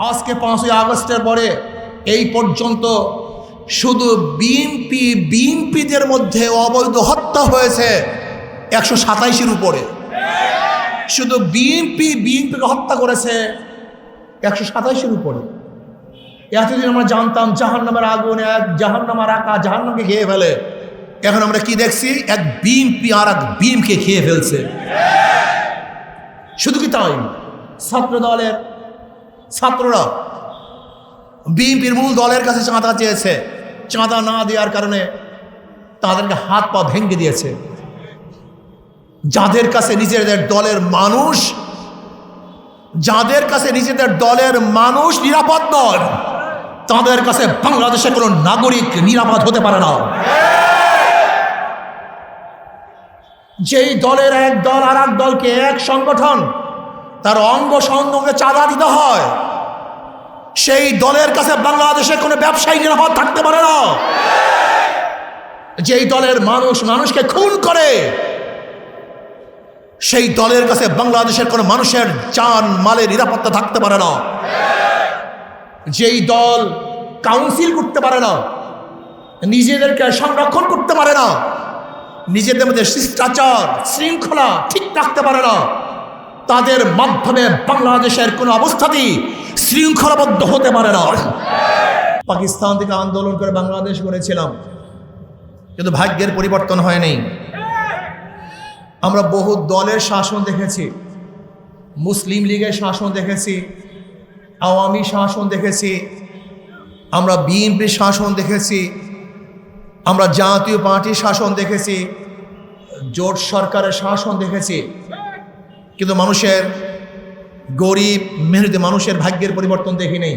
আজকে পাঁচই আগস্টের পরে এই পর্যন্ত শুধু বিএনপি বিএনপিদের মধ্যে অবৈধ হত্যা হয়েছে একশো সাতাইশের উপরে। শুধু বিএনপি বিএনপিকে হত্যা করেছে একশো সাতাইশের উপরে। এতদিন আমরা জানতাম জাহান্নামের আগুন, এক জাহান্নামার আকা জাহান্নামকে খেয়ে ফেলে। এখন আমরা কি দেখছি? এক বিএনপি আর এক বিএমকে খেয়ে ফেলছে। শুধু কি তাই? ছাত্র দলের ছাত্ররা। বিএনপির মূল দলের কাছে চাঁদা চেয়েছে। চাঁদা না দেওয়ার কারণে তাদেরকে হাত পা ভেঙে দিয়েছে। যাদের কাছে নিজেদের দলের মানুষ, যাদের কাছে নিজেদের দলের মানুষ নিরাপদ নয়, তাদের কাছে বাংলাদেশের কোনো নাগরিক নিরাপদ হতে পারে না। যেই দলের এক দল আর এক দলকে এক সংগঠন, তার অঙ্গ সংগকে চাঁদা দিতে হয়। সেই দলের কাছে বাংলাদেশে কোনো ব্যবসায়ী নিরাপদ থাকতে পারে না। যেই দলের মানুষ মানুষকে খুন করে, সেই দলের কাছে বাংলাদেশের কোনো মানুষের চান মালের নিরাপত্তা থাকতে পারে না। যেই দল কাউন্সিল করতে পারে না, নিজেদেরকে সংরক্ষণ করতে পারে না, নিজেদের মধ্যে শিষ্টাচার, শৃঙ্খলা ঠিক রাখতে পারে না, তাদের মাধ্যমে বাংলাদেশের কোনো অবস্থাতেই শৃঙ্খলাবদ্ধ হতে পারে না। পাকিস্তান থেকে আন্দোলন করে বাংলাদেশ করেছিলাম কিন্তু ভাগ্যের পরিবর্তন হয়নি। আমরা বহু দলের শাসন দেখেছি। মুসলিম লীগের শাসন দেখেছি। আওয়ামী শাসন দেখেছি। আমরা বিএনপির শাসন দেখেছি। আমরা জাতীয় পার্টির শাসন দেখেছি। জোট সরকারের শাসন দেখেছি। কিন্তু মানুষের গরিব, মেহনতি মানুষের ভাগ্যের পরিবর্তন দেখি নেই।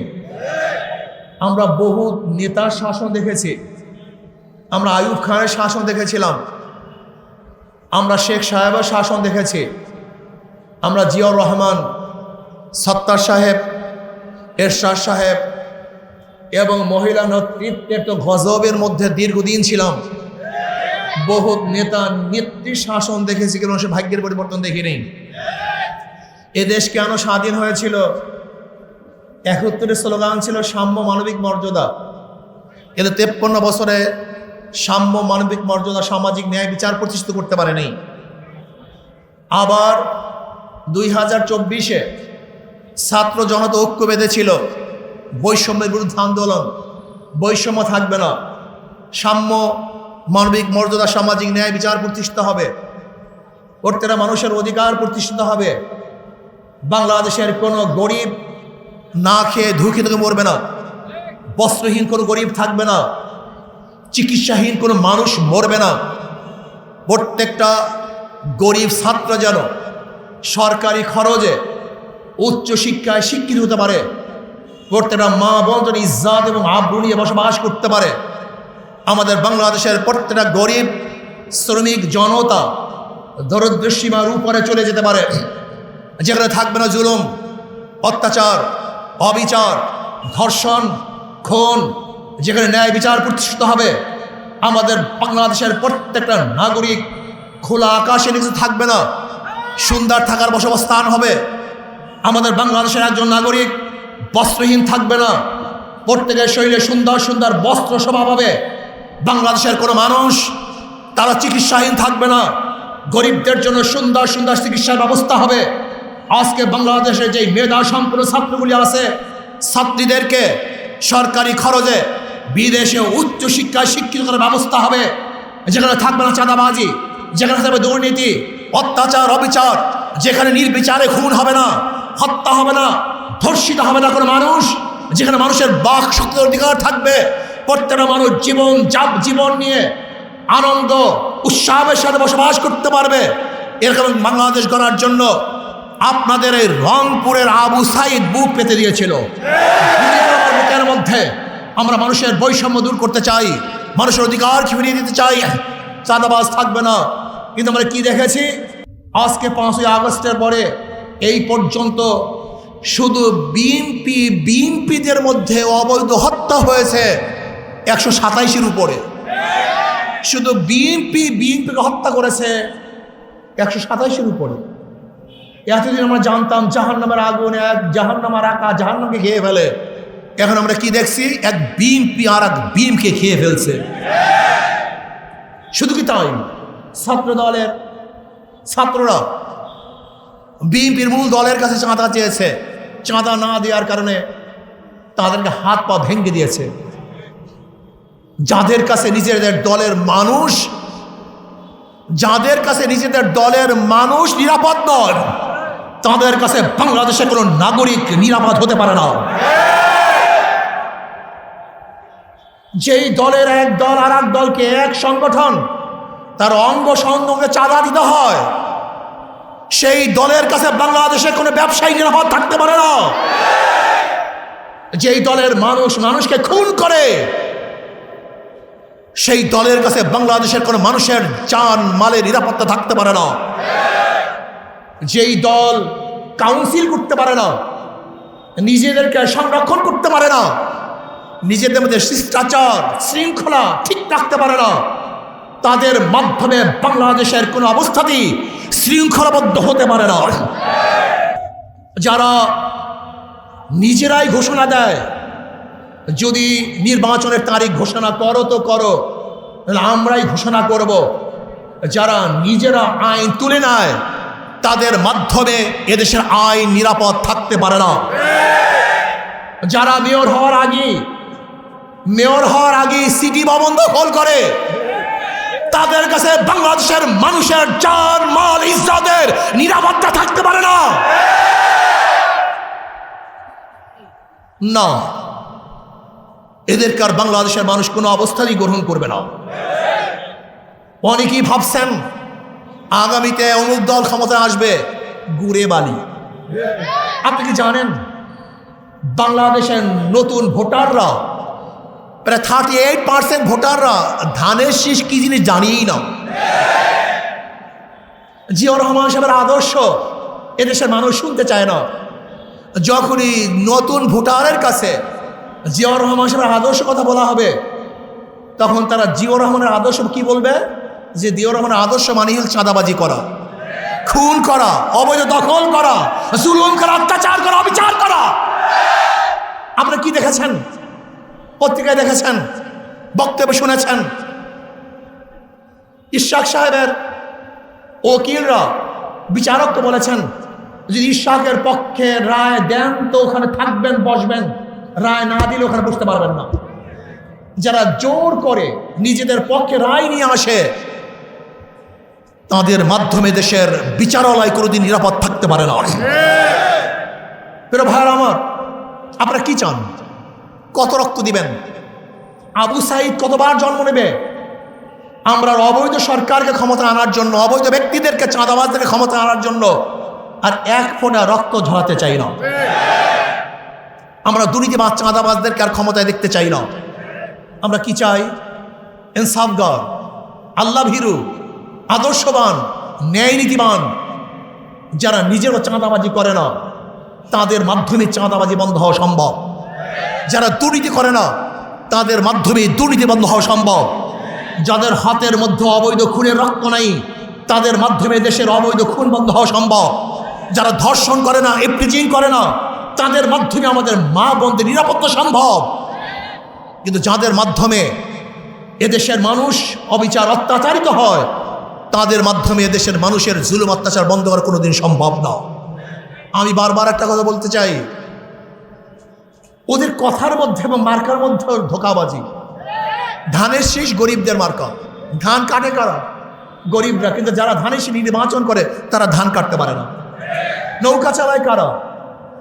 আমরা বহু নেতার শাসন দেখেছি। আমরা আয়ুব খানের শাসন দেখেছিলাম। আমরা শেখ সাহেবের শাসন দেখেছি। আমরা জিয়াউর রহমান, সত্তার সাহেব, এরশাদ সাহেব এবং মহিলা নেতৃত্বের তো গজবের মধ্যে দীর্ঘদিন ছিলাম। বহু নেতা নেত্রী শাসন দেখেছি কিন্তু সে ভাগ্যের পরিবর্তন দেখি নেই। এ দেশ কেন স্বাধীন হয়েছিল? একাত্তরের স্লোগান ছিল সাম্য মানবিক মর্যাদা। কিন্তু তেপ্পন্ন বছরে সাম্য মানবিক মর্যাদা, সামাজিক ন্যায় বিচার প্রতিষ্ঠিত করতে পারেনি। আবার দুই হাজার চব্বিশে ছাত্র জনতা ঐক্য বেঁধেছিল বৈষম্যের বিরুদ্ধে আন্দোলন। বৈষম্য থাকবে না। সাম্য মানবিক মর্যাদা, সামাজিক ন্যায় বিচার প্রতিষ্ঠিত হবে। প্রত্যেকটা মানুষের অধিকার প্রতিষ্ঠিত হবে। বাংলাদেশের কোনো গরিব না খেয়ে ধুকে থেকে মরবে না। বস্ত্রহীন কোনো গরিব থাকবে না। চিকিৎসাহীন কোনো মানুষ মরবে না। প্রত্যেকটা গরিব ছাত্র যেন সরকারি খরচে উচ্চশিক্ষায় শিক্ষিত হতে পারে। প্রত্যেকটা মা বোন যেন ইজ্জাত এবং আব্রু নিয়ে বসবাস করতে পারে। আমাদের বাংলাদেশের প্রত্যেকটা গরিব শ্রমিক জনতা দরিদ্রসীমার উপরে চলে যেতে পারে। যেখানে থাকবে না জুলুম, অত্যাচার, অবিচার, ধর্ষণ, খুন, যেখানে ন্যায় বিচার প্রতিষ্ঠিত হবে, আমাদের বাংলাদেশের প্রত্যেকটা নাগরিক খোলা আকাশে নিচে থাকবে না, সুন্দর থাকার বসবাস্থান হবে। আমাদের বাংলাদেশের একজন নাগরিক বস্ত্রহীন থাকবে না, প্রত্যেকের শরীরে সুন্দর সুন্দর বস্ত্র স্বভাব হবে। বাংলাদেশের কোনো মানুষ তারা চিকিৎসাহীন থাকবে না, গরিবদের জন্য সুন্দর সুন্দর চিকিৎসার ব্যবস্থা হবে। আজকে বাংলাদেশে যে মেধা সম্পন্ন ছাত্রগুলি আছে, ছাত্রীদেরকে সরকারি খরচে বিদেশে উচ্চ শিক্ষায় শিক্ষিত করার ব্যবস্থা হবে। যেখানে থাকবে না চাঁদাবাজি, যেখানে থাকবে দুর্নীতি, অত্যাচার, অবিচার, যেখানে নির্বিচারে খুন হবে না, হত্যা হবে না, ধর্ষিত হবে না কোনো মানুষ, যেখানে মানুষের বাক শক্তির অধিকার থাকবে। প্রত্যেকটা মানুষ জীবন জাপ জীবন নিয়ে আনন্দ, উৎসাহের সাথে বসবাস করতে পারবে। এরকম বাংলাদেশ গড়ার জন্য আপনাদের এই রংপুরের আবু সাইদ বুক পেতে দিয়েছিল। মধ্যে আমরা মানুষের বৈষম্য দূর করতে চাই, মানুষের অধিকার ফিরিয়ে দিতে চাই, চাঁদাবাজ থাকবে না। কিন্তু আমরা কি দেখেছি? আজকে পাঁচই আগস্টের পরে এই পর্যন্ত শুধু বিএনপি বিএনপিদের মধ্যে অবৈধ হত্যা হয়েছে একশো সাতাইশের উপরে। শুধু বিএনপি বিএনপিকে হত্যা করেছে একশো সাতাইশের উপরে। এতদিন আমরা জানতাম জাহান নামের আগুন, এক জাহান নামার আঁকা জাহান নামকে খেয়ে ফেলে। এখন আমরা কি দেখছি? এক বিএমপি আর এক বিএমকে খেয়ে ফেলছে। শুধু কি তাই? ছাত্র দলের ছাত্ররা বিএনপির মূল দলের কাছে চাঁদা চেয়েছে। চাঁদা না দেওয়ার কারণে তাদেরকে হাত পা ভেঙে দিয়েছে। যাদের কাছে নিজেদের দলের মানুষ যাদের কাছে নিজেদের দলের মানুষ নিরাপদ নয়, তাদের কাছে বাংলাদেশের কোনো নাগরিক নিরাপদ হতে পারে না। যেই দলের এক দল আর এক দলকে এক সংগঠন, তার অঙ্গ সঙ্গকে চাঁদা দিতে হয়, সেই দলের কাছে বাংলাদেশে কোনো ব্যবসায়ী নিরাপদ থাকতে পারে না। যেই দলের মানুষ মানুষকে খুন করে সেই দলের কাছে বাংলাদেশের কোনো মানুষের চান মালের নিরাপত্তা থাকতে পারে না। যেই দল কাউন্সিল করতে পারে না, নিজেদেরকে সংরক্ষণ করতে পারে না, নিজেদের মধ্যে শিষ্টাচার, শৃঙ্খলা ঠিক রাখতে পারে না, তাদের মাধ্যমে বাংলাদেশের কোনো অবস্থাতেই শৃঙ্খলাবদ্ধ হতে পারে না। যারা নিজেরাই ঘোষণা দেয় যদি নির্বাচনের তারিখ ঘোষণা করো তো করো আমরাই ঘোষণা করব। যারা নিজেরা আইন তুলে নেয়, তাদের মাধ্যমে এদেশের আইন নিরাপদ থাকতে পারে না। যারা মেয়র হওয়ার আগে, মেয়র হওয়ার আগে সিটি ভবন দখল করে, তাদের কাছে বাংলাদেশের মানুষের জান মাল ইজ্জাতের নিরাপত্তা থাকতে পারে না। না। এদেরকে আর বাংলাদেশের মানুষ কোনো অবস্থাতেই গ্রহণ করবে না। অনেকেই ভাবছেন, আগামীতে অমুক দল ক্ষমতায় আসবে, গুড়ে বালি। আপনি কি জানেন, বাংলাদেশের নতুন ভোটাররা, প্রায় থার্টি এইট পার্সেন্ট ভোটাররা ধানের শীষ কি জিনিস জানিয়েই না। জিয়াউর রহমান সাহেবের আদর্শ, এদেশের মানুষ শুনতে চায় না। যখনই নতুন ভোটারের কাছে জিয়াউর রহমান সাহেবের আদর্শ কথা বলা হবে। তখন তারা জিয়াউর রহমানের আদর্শ কি বলবে? যে জিয়াউর রহমানের আদর্শ মানে হল চাঁদাবাজি করা, খুন করা, অবৈধ দখল করা, জুলুম করা, অত্যাচার করা, অবিচার করা। আপনারা কি দেখেছেন? পত্রিকায় দেখেছেন? বক্তব্য শুনেছেন? ইশাক সাহেবের ওকিলরা, বিচারক তো বলেছেন, যদি ইশাকের পক্ষে রায় দেন তো ওখানে থাকবেন, বসবেন। রায় না দিলে ওখানে বসতে পারবেন না। যারা জোর করে নিজেদের পক্ষে রায় নিয়ে আসে, তাদের মাধ্যমে দেশের বিচারালয় কোনোদিন নিরাপদ থাকতে পারে না। ভাইয়ার আমার, আপনারা কি চান? কত রক্ত দিবেন? আবু সাইদ কতবার জন্ম নেবে? আমরা অবৈধ সরকারকে ক্ষমতা আনার জন্য, অবৈধ ব্যক্তিদেরকে চাঁদাবাজদেরকে ক্ষমতা আনার জন্য আর এক ফোঁটা রক্ত ঝরাতে চাই না। আমরা দুর্নীতিবাজ চাঁদাবাজদেরকে আর ক্ষমতায় দেখতে চাই না। আমরা কি চাই? ইনসাফগার, আল্লাহ ভীরু, আদর্শবান, ন্যায় নীতিবান। যারা নিজেরও চাঁদাবাজি করে না, তাদের মাধ্যমে চাঁদাবাজি বন্ধ হওয়া সম্ভব। যারা দুর্নীতি করে না, তাদের মাধ্যমে দুর্নীতি বন্ধ হওয়া সম্ভব। যাদের হাতের মধ্যে অবৈধ খুনের রক্ত নাই, তাদের মাধ্যমে দেশের অবৈধ খুন বন্ধ হওয়া সম্ভব। যারা ধর্ষণ করে না এপ্রিজিং করে না তাদের মাধ্যমে আমাদের মা বোনদের নিরাপত্তা সম্ভব। কিন্তু যাদের মাধ্যমে এদেশের মানুষ অবিচার অত্যাচারিত হয়, তাদের মাধ্যমে এদেশের মানুষের জুলুম অত্যাচার বন্ধ করা কোনোদিন সম্ভব না। আমি বারবার একটা কথা বলতে চাই। ওদের কথার মধ্যে এবং মার্কার মধ্যে ধোকাবাজি। ধানের শীষ গরিবদের মার্কা। ধান কাটে কারা? গরিবরা। কিন্তু যারা ধানের শীষ নির্বাচন করে, তারা ধান কাটতে পারে না। নৌকা চালায় কারা?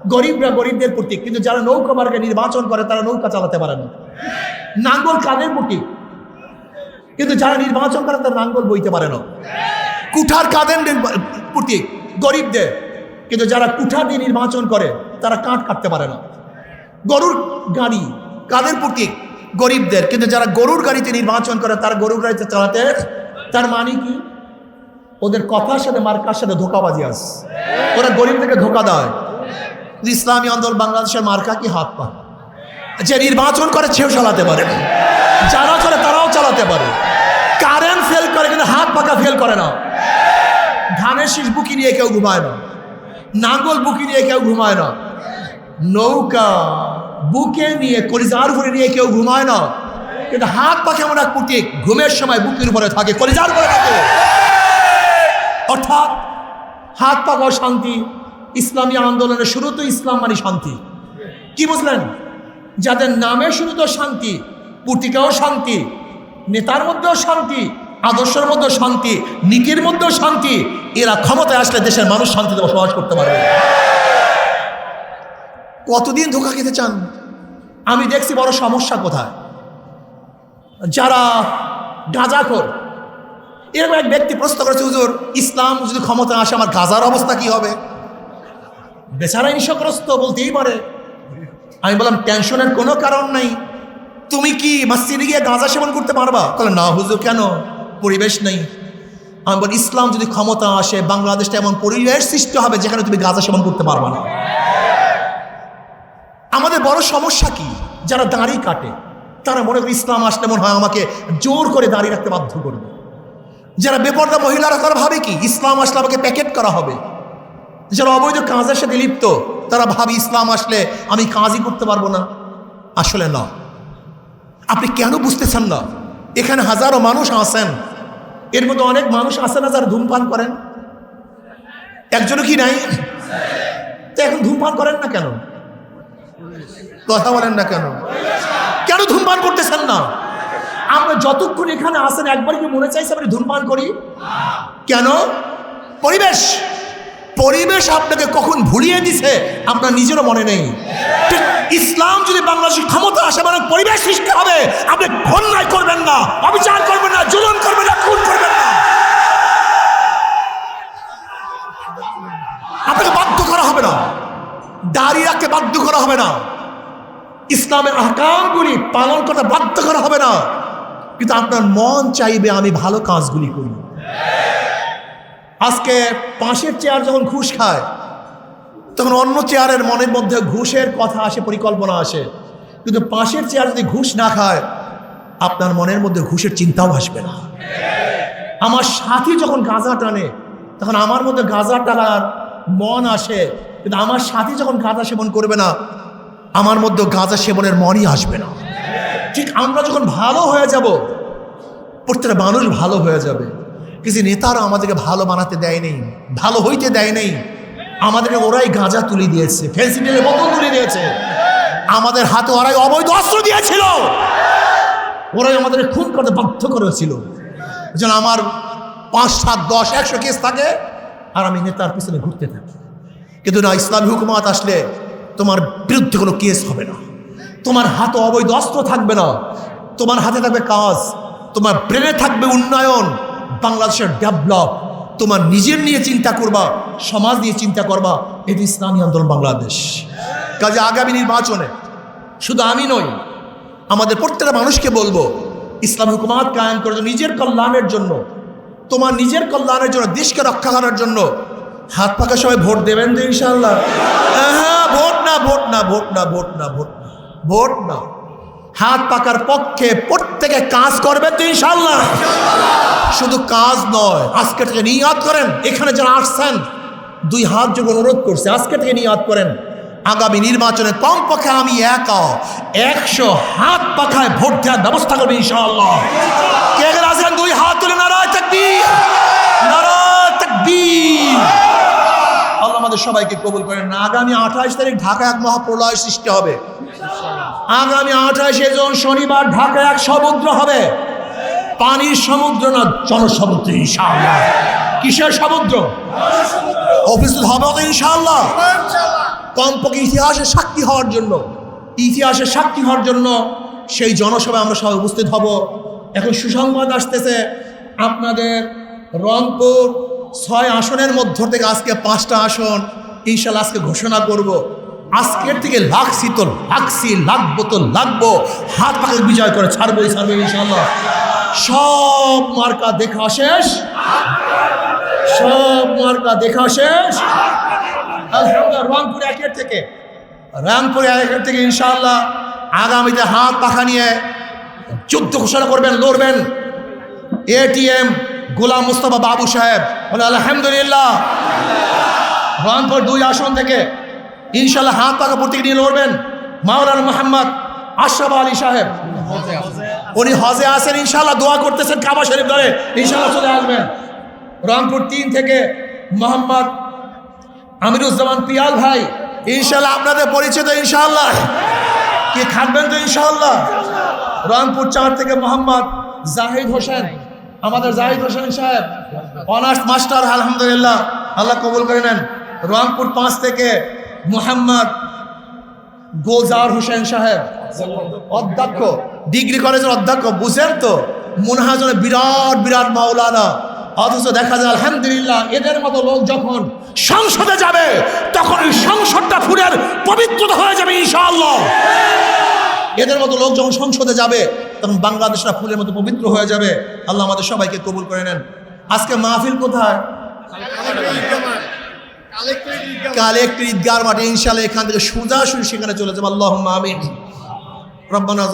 গরিবরা গরিবদের প্রতীক, কিন্তু যারা নৌকা মার্গে নির্বাচন করে, তারা নৌকা চালাতে পারে না। নাঙ্গল কাদের প্রতীক? কিন্তু যারা নির্বাচন করে, তারা নাঙ্গল বইতে পারে না। কুঠার কাদের প্রতীক? গরিবদের। কিন্তু যারা কুঠা দিয়ে নির্বাচন করে, তারা কাঠ কাটতে পারে না। গরুর গাড়ি কাদের প্রতীক? গরিবদের। কিন্তু যারা গরুর গাড়িতে নির্বাচন করে, তারা গরুর গাড়িতে চালাতে, তার মানে কি? ওদের কথার সাথে, মার্কার সাথে ধোকাবাজি আস ওরা গরিবদেরকে ধোকা দেয়। ইসলামী আন্দোলন বাংলাদেশের মার্কা কি হাত পা? যে নির্বাচন করে সেও চালাতে পারে। যারা করে তারাও চালাতে পারে। কারেন্ট ফেল করে কিন্তু হাত পাকা ফেল করে না। ধানের শীষ বুকি নিয়ে কেউ ঘুমায় না। নাঙ্গল বুকি নিয়ে কেউ ঘুমায় না। নৌকা বুকে নিয়ে, কলিজার উপরে নিয়ে কেউ ঘুমায় না। কিন্তু হাত পা কেমন এক পুটিক ঘুমের সময় বুকের উপরে থাকে, কলিজার উপরে থাকে। অর্থাৎ হাত পাকাও শান্তি। ইসলামী আন্দোলনের শুরু তো ইসলাম মানে শান্তি। কি বুঝলেন? যাদের নামে শুরু তো শান্তি পুটিকাও শান্তি নেতার মধ্যেও শান্তি আদর্শের মধ্যেও শান্তি নীতির মধ্যেও শান্তি এরা ক্ষমতায় আসলে দেশের মানুষ শান্তিতে বসবাস করতে পারবে। কতদিন ধোকা খেতে চান? আমি দেখছি বড় সমস্যা কোথায়। যারা গাঁজাখোর এরকম এক ব্যক্তি প্রশ্ন করেছে হুজুর ইসলাম যদি ক্ষমতা আসে আমার গাজার অবস্থা কি হবে? বেচারাই নিশগ্রস্ত বলতেই পারে। আমি বললাম, টেনশনের কোনো কারণ নাই। তুমি কি মসজিদে গিয়ে গাঁজা সেবন করতে পারবা? তাহলে না হুজুর, কেন? পরিবেশ নেই। আমি বলি ইসলাম যদি ক্ষমতা আসে, বাংলাদেশটা এমন পরিবেশ সৃষ্টি হবে যেখানে তুমি গাঁজা সেবন করতে পারবা না। আমাদের বড় সমস্যা কি? যারা দাড়ি কাটে, তারা মনে করে ইসলাম আসলে মনে হয় আমাকে জোর করে দাঁড়িয়ে রাখতে বাধ্য করবে। যারা বেপর্দা মহিলারা, তারা ভাবে কি? ইসলাম আসলে আমাকে প্যাকেট করা হবে। যারা অবৈধ কাজের সাথে লিপ্ত, তারা ভাবি ইসলাম আসলে আমি কাজই করতে পারব না। আসলে না। আপনি কেন বুঝতেছেন না? এখানে হাজারো মানুষ আসেন এর মধ্যে অনেক মানুষ আসেন না যারা ধূমপান করেন? একজনও কি নাই? তো এখন ধূমপান করেন না কেন? কথা বলেন না কেন? কেন ধূমপান করতেছেন না? আমরা যতক্ষণ এখানে আসেন একবার কি মনে চাইছে আপনি ধূমপান করি? কেন? পরিবেশ। পরিবেশ আপনাকে কখন ভুলিয়ে দিছে আপনার নিজেরও মনে নেই। ইসলাম যদি বাংলাদেশের ক্ষমতা আসে মানে পরিবেশ সৃষ্টি হবে, আপনি অন্যায় করবেন না, অবিচার করবেন না, জুলুম করবেন না, খুন করবেন না। আপনাকে বাধ্য করা হবে না। দাঁড়িয়ে রাখতে বাধ্য করা হবে না। ইসলামের আহকামগুলি পালন করতে বাধ্য করা হবে না। কিন্তু আপনার মন চাইবে আমি ভালো কাজগুলি করি। আজকে পাশের চেয়ার যখন ঘুষ খায়, তখন অন্য চেয়ারের মনের মধ্যে ঘুষের কথা আসে, পরিকল্পনা আসে। কিন্তু পাশের চেয়ার যদি ঘুষ না খায়, আপনার মনের মধ্যে ঘুষের চিন্তাও আসবে না। আমার সাথী যখন গাঁজা টানে, তখন আমার মধ্যে গাঁজা টানার মন আসে। কিন্তু আমার সাথী যখন গাঁজা সেবন করবে না, আমার মধ্যে গাঁজা সেবনের মনই আসবে না। ঠিক আমরা যখন ভালো হয়ে যাব, প্রত্যেকটা মানুষ ভালো হয়ে যাবে। কিছু নেতারা আমাদেরকে ভালো বানাতে দেয় নেই, ভালো হইতে দেয় নেই। আমাদেরকে ওরাই গাঁজা তুলে দিয়েছে ফেন্সিডিলের বোতল তুলে দিয়েছে। আমাদের হাতে ওরাই অবৈধ অস্ত্র দিয়েছিল। ওরাই আমাদের খুন করতে বাধ্য করেছিল। যেন আমার পাঁচ, সাত, দশ, একশো কেস থাকে আর আমি নেতার পিছনে ঘুরতে থাকি। কিন্তু না, ইসলামী হুকুমাত আসলে তোমার বিরুদ্ধে কোনো কেস হবে না। তোমার হাতে অবৈধ অস্ত্র থাকবে না। তোমার হাতে থাকবে কাজ। তোমার ব্রেনে থাকবে উন্নয়ন। বাংলাদেশের ডেভেলপ, তোমার নিজের নিয়ে চিন্তা করবা, সমাজ নিয়ে চিন্তা করবা, এটি ইসলামী আন্দোলন বাংলাদেশ। কাজে আগামী নির্বাচনে শুধু আমি নই, আমাদের প্রত্যেকটা মানুষকে বলব, ইসলাম হুকুমাত কায়েম করে নিজের কল্যাণের জন্য, তোমার নিজের কল্যাণের জন্য, দেশকে রক্ষা করার জন্য, হাত পাকা সবাই ভোট দেবেন তো ইনশাল্লাহ হ্যাঁ ভোট না ভোট না ভোট না ভোট না ভোট না ভোট না। হাত পাকার পক্ষে প্রত্যেকে কাজ করবে তো ইনশাল্লাহ শুধু কাজ নয়, আজকে থেকে নিয়াদ করেন। এখানে যারা আসছেন, দুই হাত যোগ অনুরোধ করছে, আজকে থেকে নিয়াদ করেন। আগামী নির্বাচনে কমপক্ষে আমি একা, একশো হাত পাখায় ভোট দেওয়ার ব্যবস্থা করবে ইনশাআল্লাহ। কে আছেন? দুই হাত তুলে নারায় তাকবীর। নারায় তাকবীর। আল্লাহ আমাদের সবাইকে কবুল করেন। আগামী আঠাশ তারিখ ঢাকা এক মহাপ্রলয় সৃষ্টি হবে। আগামী আঠাশে জন শনিবার ঢাকা এক সমুদ্র হবে। পানির সমুদ্র না জনসমুদ্র ইনশাআল্লাহ। কিসের সমুদ্র? অফিস হবে তো ইনশাআল্লাহ। কমপক্ষে ইতিহাসের সাক্ষী হওয়ার জন্য। ইতিহাসের সাক্ষী হওয়ার জন্য সেই জনসভায় আমরা সবাই উপস্থিত হব। এখন সুসংবাদ আসতেছে, আপনাদের রংপুর ছয় আসনের মধ্য থেকে আজকে পাঁচটা আসন। ইনশাল্লাহ আজকে ঘোষণা করব। আজকের থেকে লাগছি তো লাগছি লাগবো তো লাগবো। হাত পাকে বিজয় করে ছাড়বো ইনশাল্লাহ সব মার্কা দেখা শেষ। সব মার্কা দেখা শেষ। রংপুর একের থেকে, রংপুর একের থেকে ইনশাআল্লাহ আগামীতে হাত পাখা নিয়ে যুদ্ধ ঘোষণা করবেন, লড়বেন। এটিএম গোলাম মুস্তফা বাবু সাহেব বলে, আলহামদুলিল্লাহ। রংপুর দুই আসন থেকে ইনশাল্লাহ হাত পাকা প্রতীক নিয়ে লড়বেন মাওলানা মোহাম্মদ আশরাফ আলী সাহেব। উনি হজে আসেন ইনশাল্লাহ দোয়া করতেছেন কাবা শরীফ ধরে। ইনশাল্লাহ চলে আসবেন। রংপুর তিন থেকে মোহাম্মদ আমিরুজ্জামান পিয়াল ভাই। ইনশাল্লাহ আপনাদের পরিচিত ইনশাল্লাহ কি থাকবেন তো ইনশাল্লাহ রংপুর চার থেকে মোহাম্মদ জাহিদ হোসেন। আমাদের জাহিদ হোসেন সাহেব, অনার্স মাস্টার, আলহামদুলিল্লাহ। আল্লাহ কবুল করে নেন। রংপুর পাঁচ থেকে মোহাম্মদ গোজার হোসেন সাহেব, অধ্যক্ষ, ডিগ্রি কলেজের অধ্যক্ষ, বুঝেন তো? মনহাজনে বিরাট বিরাট মাওলানা। অথচ দেখা যায়, আলহামদুলিল্লাহ, এদের মতো লোক যখন সংসদে যাবে, তখন সংসদটা ফুলের পবিত্রতা হয়ে যাবে, ইনশাআল্লাহ। এদের মতো লোক যখন সংসদে যাবে, তখন বাংলাদেশটা ফুলের মতো পবিত্র হয়ে যাবে। আল্লাহ আমাদের সবাইকে কবুল করে নেন। আজকে মাহফিল কোথায়? কালেক্টর ঈদগার মাঠে ইনশাল্লাহ এখান থেকে সোজা সেখানে চলে যাবে। আল্লাহ আমিন। রব্বানা